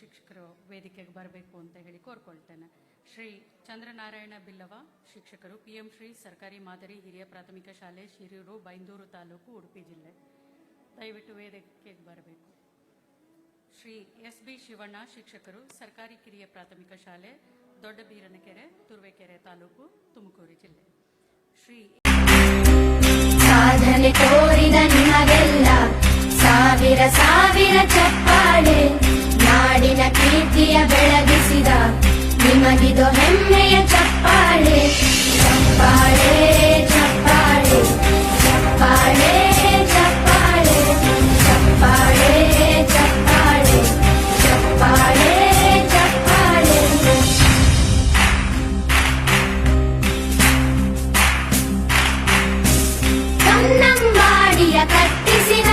ಶಿಕ್ಷಕರು ವೇದಿಕೆಗೆ ಬರಬೇಕು ಅಂತ ಹೇಳಿ ಕೋರ್ಕೊಳ್ತೇನೆ. ಶ್ರೀ ಚಂದ್ರನಾರಾಯಣ ಬಿಲ್ಲವ ಶಿಕ್ಷಕರು ಪಿ ಎಂ ಶ್ರೀ ಸರ್ಕಾರಿ ಮಾದರಿ ಹಿರಿಯ ಪ್ರಾಥಮಿಕ ಶಾಲೆ ಶಿರೂರು, ಬೈಂದೂರು ತಾಲೂಕು, ಉಡುಪಿ ಜಿಲ್ಲೆ. ದಯವಿಟ್ಟು ವೇದಿಕೆಗೆ ಬರಬೇಕು. ಶ್ರೀ ಎಸ್ ಬಿ ಶಿವಣ್ಣ ಶಿಕ್ಷಕರು, ಸರ್ಕಾರಿ ಕಿರಿಯ ಪ್ರಾಥಮಿಕ ಶಾಲೆ, ದೊಡ್ಡಬೀರನಕೆರೆ, ತುರುವೇಕೆರೆ ತಾಲೂಕು, ತುಮಕೂರು ಜಿಲ್ಲೆ. ಶ್ರೀ ಸಾಧನೆ ತೋರಿದ ನಿಮಗೆಲ್ಲ, ಸಾವಿರ ಸಾವಿರ ಚಪ್ಪಾಳೆ. ನಾಡಿನ ಕೀರ್ತಿಯ ಬೆಳಗಿಸಿದ. ನಿಮಗಿದು ಹೆಮ್ಮೆಯ ಚಪ್ಪಾಳೆ ಚಪ್ಪಾಳೆ ಚಪ್ಪಾಳೆ ಚಪ್ಪಾಳೆ ಚಪ್ಪಾಳೆ ಚಪ್ಪಾಳೆ ಚಪ್ಪಾಳೆ ಚಪ್ಪಾಳೆ ಚಪ್ಪಾಳೆ. ಕನ್ನಂಬಾಡಿಯ ಕಟ್ಟಿಸಿದ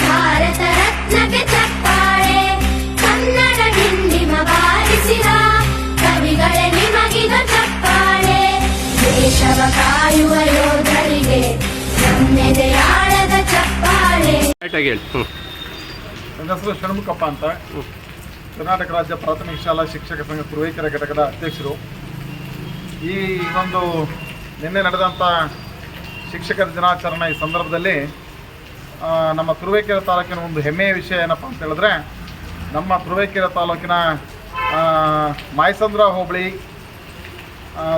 ಭಾರತ ರತ್ನಕ್ಕೆ ಚಪ್ಪಾಳೆ. ಕಾಯುವ ಯೋಧರಿಗೆ ನಮ್ಮೆದೆಯಾಳದ ಚಪ್ಪಾಳೆ. ನನ್ನ ಹೆಸರು ಷಣ್ಮುಖಪ್ಪ ಅಂತ. ಕರ್ನಾಟಕ ರಾಜ್ಯ ಪ್ರಾಥಮಿಕ ಶಾಲಾ ಶಿಕ್ಷಕ ಸಂಘ ಪೂರ್ವೈಕರ ಘಟಕದ ಅಧ್ಯಕ್ಷರು. ಈ ಒಂದು ನಿನ್ನೆ ನಡೆದಂಥ ಶಿಕ್ಷಕರ ದಿನಾಚರಣೆ ಈ ಸಂದರ್ಭದಲ್ಲಿ ನಮ್ಮ ತುರುವೇಕೆರೆ ತಾಲೂಕಿನ ಒಂದು ಹೆಮ್ಮೆಯ ವಿಷಯ ಏನಪ್ಪ ಅಂತ ಹೇಳಿದ್ರೆ ನಮ್ಮ ತುರುವೇಕೆರೆ ತಾಲೂಕಿನ ಆ, ಮಾಯಸಂದ್ರ ಹೋಬಳಿ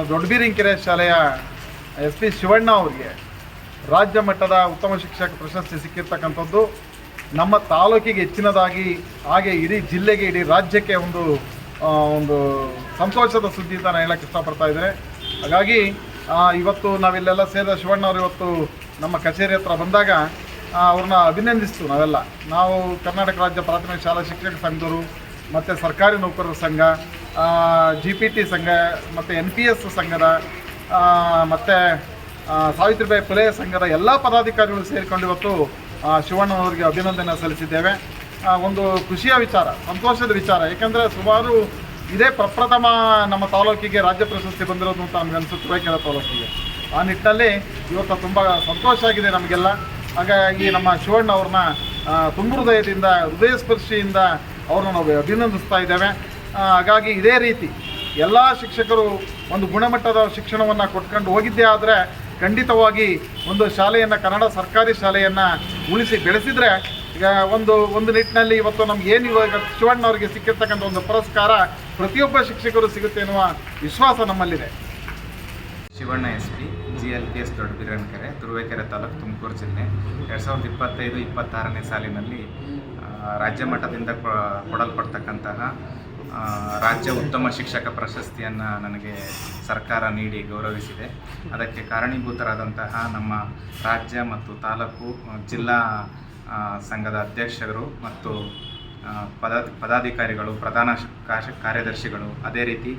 ದೊಡ್ಡಬೀರಿಂಕೆರೆ ಶಾಲೆಯ ಎಸ್ ಪಿ ಶಿವಣ್ಣ ಅವರಿಗೆ ರಾಜ್ಯ ಮಟ್ಟದ ಉತ್ತಮ ಶಿಕ್ಷಕ ಪ್ರಶಸ್ತಿ ಸಿಕ್ಕಿರ್ತಕ್ಕಂಥದ್ದು. ನಮ್ಮ ತಾಲೂಕಿಗೆ ಹೆಚ್ಚಿನದಾಗಿ ಹಾಗೆ ಇಡೀ ಜಿಲ್ಲೆಗೆ, ಇಡೀ ರಾಜ್ಯಕ್ಕೆ ಒಂದು ಒಂದು ಸಂತೋಷದ ಸುದ್ದಿ ಅಂತ ನಾನು ಹೇಳಕ್ಕೆ ಇಷ್ಟಪಡ್ತಾ ಇದ್ದೇನೆ. ಹಾಗಾಗಿ ಇವತ್ತು ನಾವಿಲ್ಲೆಲ್ಲ ಸೇರಿದ ಶಿವಣ್ಣ ಅವರು ಇವತ್ತು ನಮ್ಮ ಕಚೇರಿ ಹತ್ರ ಬಂದಾಗ ಅವ್ರನ್ನ ಅಭಿನಂದಿಸ್ತು ನಾವೆಲ್ಲ. ನಾವು ಕರ್ನಾಟಕ ರಾಜ್ಯ ಪ್ರಾಥಮಿಕ ಶಾಲಾ ಶಿಕ್ಷಕ ಸಂಘದವರು, ಮತ್ತು ಸರ್ಕಾರಿ ನೌಕರರ ಸಂಘ ಜಿ ಪಿ ಟಿ ಸಂಘ, ಮತ್ತು ಎನ್ ಪಿ ಎಸ್ ಸಂಘದ ಮತ್ತು ಸಾವಿತ್ರಿಬಾಯಿ ಫುಲೆ ಸಂಘದ ಎಲ್ಲ ಪದಾಧಿಕಾರಿಗಳು ಸೇರಿಕೊಂಡು ಇವತ್ತು ಶಿವಣ್ಣನವರಿಗೆ ಅಭಿನಂದನೆ ಸಲ್ಲಿಸಿದ್ದೇವೆ. ಒಂದು ಖುಷಿಯ ವಿಚಾರ, ಸಂತೋಷದ ವಿಚಾರ, ಏಕೆಂದರೆ ಸುಮಾರು ಇದೇ ಪ್ರಪ್ರಥಮ ನಮ್ಮ ತಾಲೂಕಿಗೆ ರಾಜ್ಯ ಪ್ರಶಸ್ತಿ ಬಂದಿರೋದು ಅಂತ ನಮಗೆ ಅನಿಸುತ್ತೆ ತುರುವೇಕೆರೆ ತಾಲೂಕಿಗೆ. ಆ ನಿಟ್ಟಿನಲ್ಲಿ ಇವತ್ತು ತುಂಬ ಸಂತೋಷ ಆಗಿದೆ ನಮಗೆಲ್ಲ. ಹಾಗಾಗಿ ನಮ್ಮ ಶಿವಣ್ಣ ಅವ್ರನ್ನ ತುಂಬ ಹೃದಯದಿಂದ ಹೃದಯ ಸ್ಪರ್ಶಿಯಿಂದ ಅವ್ರನ್ನ ನಾವು ಅಭಿನಂದಿಸ್ತಾ ಇದ್ದೇವೆ. ಹಾಗಾಗಿ ಇದೇ ರೀತಿ ಎಲ್ಲ ಶಿಕ್ಷಕರು ಒಂದು ಗುಣಮಟ್ಟದ ಶಿಕ್ಷಣವನ್ನು ಕೊಟ್ಕೊಂಡು ಹೋಗಿದ್ದೇ ಆದರೆ ಖಂಡಿತವಾಗಿ ಒಂದು ಶಾಲೆಯನ್ನು, ಕನ್ನಡ ಸರ್ಕಾರಿ ಶಾಲೆಯನ್ನು ಉಳಿಸಿ ಬೆಳೆಸಿದರೆ, ಈಗ ಒಂದು ಒಂದು ನಿಟ್ಟಿನಲ್ಲಿ ಇವತ್ತು ನಮ್ಗೆ ಏನು ಇವಾಗ ಶಿವಣ್ಣ ಅವರಿಗೆ ಸಿಕ್ಕಿರ್ತಕ್ಕಂಥ ಒಂದು ಪುರಸ್ಕಾರ ಪ್ರತಿಯೊಬ್ಬ ಶಿಕ್ಷಕರು ಸಿಗುತ್ತೆ ಎನ್ನುವ ವಿಶ್ವಾಸ ನಮ್ಮಲ್ಲಿದೆ. Shivanna S P, G L P S Doddabirankere Turuvekere taluk Tumakuru ಜಿಲ್ಲೆ. ಎರಡು ಸಾವಿರದ ಇಪ್ಪತ್ತೈದು, ಇಪ್ಪತ್ತಾರನೇ ಸಾಲಿನಲ್ಲಿ ರಾಜ್ಯ ಮಟ್ಟದಿಂದ ಕೊಡಲ್ಪಡ್ತಕ್ಕಂತಹ ರಾಜ್ಯ ಉತ್ತಮ ಶಿಕ್ಷಕ ಪ್ರಶಸ್ತಿಯನ್ನು ನನಗೆ ಸರ್ಕಾರ ನೀಡಿ ಗೌರವಿಸಿದೆ. ಅದಕ್ಕೆ ಕಾರಣೀಭೂತರಾದಂತಹ ನಮ್ಮ ರಾಜ್ಯ ಮತ್ತು ತಾಲೂಕು, ಜಿಲ್ಲಾ ಸಂಘದ ಅಧ್ಯಕ್ಷರು ಮತ್ತು ಪದ, ಪದಾಧಿಕಾರಿಗಳು, ಪ್ರಧಾನ ಕಾರ್ಯದರ್ಶಿಗಳು, ಅದೇ ರೀತಿ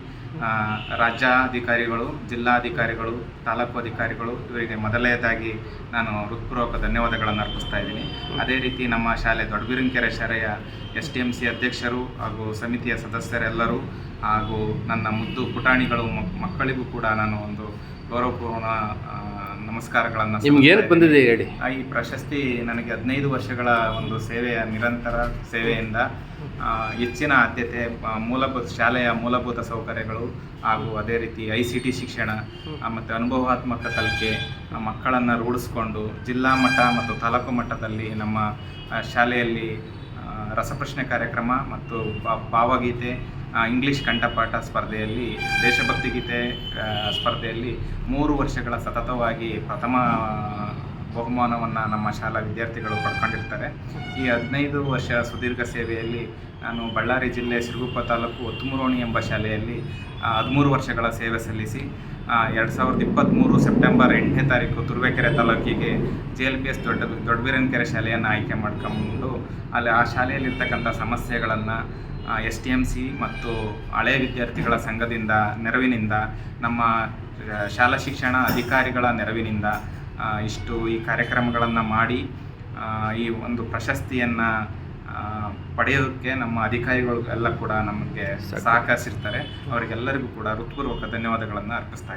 ರಾಜ್ಯಾಧಿಕಾರಿಗಳು, ಜಿಲ್ಲಾಧಿಕಾರಿಗಳು, ತಾಲೂಕು ಅಧಿಕಾರಿಗಳು, ಇವರಿಗೆ ಮೊದಲನೇದಾಗಿ ನಾನು ಹೃತ್ಪೂರ್ವಕ ಧನ್ಯವಾದಗಳನ್ನು ಅರ್ಪಿಸ್ತಾ ಇದ್ದೀನಿ. ಅದೇ ರೀತಿ ನಮ್ಮ ಶಾಲೆ ದೊಡ್ಡಬಿರಂಕೆರೆ ಶಾಲೆಯ ಎಸ್ ಡಿ ಎಂ ಸಿ ಅಧ್ಯಕ್ಷರು ಹಾಗೂ ಸಮಿತಿಯ ಸದಸ್ಯರೆಲ್ಲರೂ ಹಾಗೂ ನನ್ನ ಮುದ್ದು ಪುಟಾಣಿಗಳು ಮಕ್- ಮಕ್ಕಳಿಗೂ ಕೂಡ ನಾನು ಒಂದು ಗೌರವಪೂರ್ಣ ನಮಸ್ಕಾರಗಳನ್ನು ನಿಮ್ಗೆ ಏನಕ್ಕೆ ಬಂದಿದೆ. ಹೇಳಿ ಈ ಪ್ರಶಸ್ತಿ ನನಗೆ ಹದಿನೈದು ವರ್ಷಗಳ ಒಂದು ಸೇವೆಯ ನಿರಂತರ ಸೇವೆಯಿಂದ ಹೆಚ್ಚಿನ ಆದ್ಯತೆ ಮೂಲಭೂತ ಶಾಲೆಯ ಮೂಲಭೂತ ಸೌಕರ್ಯಗಳು ಹಾಗೂ ಅದೇ ರೀತಿ ಐ ಸಿ ಟಿ ಶಿಕ್ಷಣ ಮತ್ತು ಅನುಭವಾತ್ಮಕ ಕಲಿಕೆ ಮಕ್ಕಳನ್ನು ರೂಢಿಸ್ಕೊಂಡು ಜಿಲ್ಲಾ ಮಟ್ಟ ಮತ್ತು ತಾಲೂಕು ಮಟ್ಟದಲ್ಲಿ ನಮ್ಮ ಶಾಲೆಯಲ್ಲಿ ರಸಪ್ರಶ್ನೆ ಕಾರ್ಯಕ್ರಮ ಮತ್ತು ಭಾವಗೀತೆ ಇಂಗ್ಲಿಷ್ ಕಂಠಪಾಠ ಸ್ಪರ್ಧೆಯಲ್ಲಿ, ದೇಶಭಕ್ತಿ ಗೀತೆ ಸ್ಪರ್ಧೆಯಲ್ಲಿ ಮೂರು ವರ್ಷಗಳ ಸತತವಾಗಿ ಪ್ರಥಮ ಬಹುಮಾನವನ್ನು ನಮ್ಮ ಶಾಲಾ ವಿದ್ಯಾರ್ಥಿಗಳು ಪಡ್ಕೊಂಡಿರ್ತಾರೆ. ಈ ಹದಿನೈದು ವರ್ಷ ಸುದೀರ್ಘ ಸೇವೆಯಲ್ಲಿ ನಾನು ಬಳ್ಳಾರಿ ಜಿಲ್ಲೆ ಸಿರುಗುಪ್ಪ ತಾಲೂಕು ಒತ್ತುಮುರೋಣಿ ಎಂಬ ಶಾಲೆಯಲ್ಲಿ ಹದಿಮೂರು ವರ್ಷಗಳ ಸೇವೆ ಸಲ್ಲಿಸಿ ಎರಡು ಸಾವಿರದ ಇಪ್ಪತ್ತ್ಮೂರು ಸೆಪ್ಟೆಂಬರ್ ಎಂಟನೇ ತಾರೀಕು ತುರುವೇಕೆರೆ ತಾಲೂಕಿಗೆ ಜೆ ಎಲ್ ಪಿ ಎಸ್ ದೊಡ್ಡ, ದೊಡ್ಡಬೀರನ್ಕೆರೆ ಶಾಲೆಯನ್ನು ಆಯ್ಕೆ ಮಾಡ್ಕೊಂಡು, ಅಲ್ಲಿ ಆ ಶಾಲೆಯಲ್ಲಿರ್ತಕ್ಕಂಥ ಸಮಸ್ಯೆಗಳನ್ನು ಎಸ್ ಟಿ ಎಂ ಸಿ ಮತ್ತು ಹಳೆ ವಿದ್ಯಾರ್ಥಿಗಳ ಸಂಘದಿಂದ, ನೆರವಿನಿಂದ, ನಮ್ಮ ಶಾಲಾ ಶಿಕ್ಷಣ ಅಧಿಕಾರಿಗಳ ನೆರವಿನಿಂದ ಇಷ್ಟು ಈ ಕಾರ್ಯಕ್ರಮಗಳನ್ನು ಮಾಡಿ ಈ ಒಂದು ಪ್ರಶಸ್ತಿಯನ್ನು ಪಡೆಯೋದಕ್ಕೆ ನಮ್ಮ ಅಧಿಕಾರಿಗಳು ಎಲ್ಲ ಕೂಡ ನಮಗೆ ಸಹಕರಿಸಿರ್ತಾರೆ ಅವರಿಗೆಲ್ಲರಿಗೂ ಕೂಡ ಹೃತ್ಪೂರ್ವಕ ಧನ್ಯವಾದಗಳನ್ನು ಅರ್ಪಿಸ್ತಾ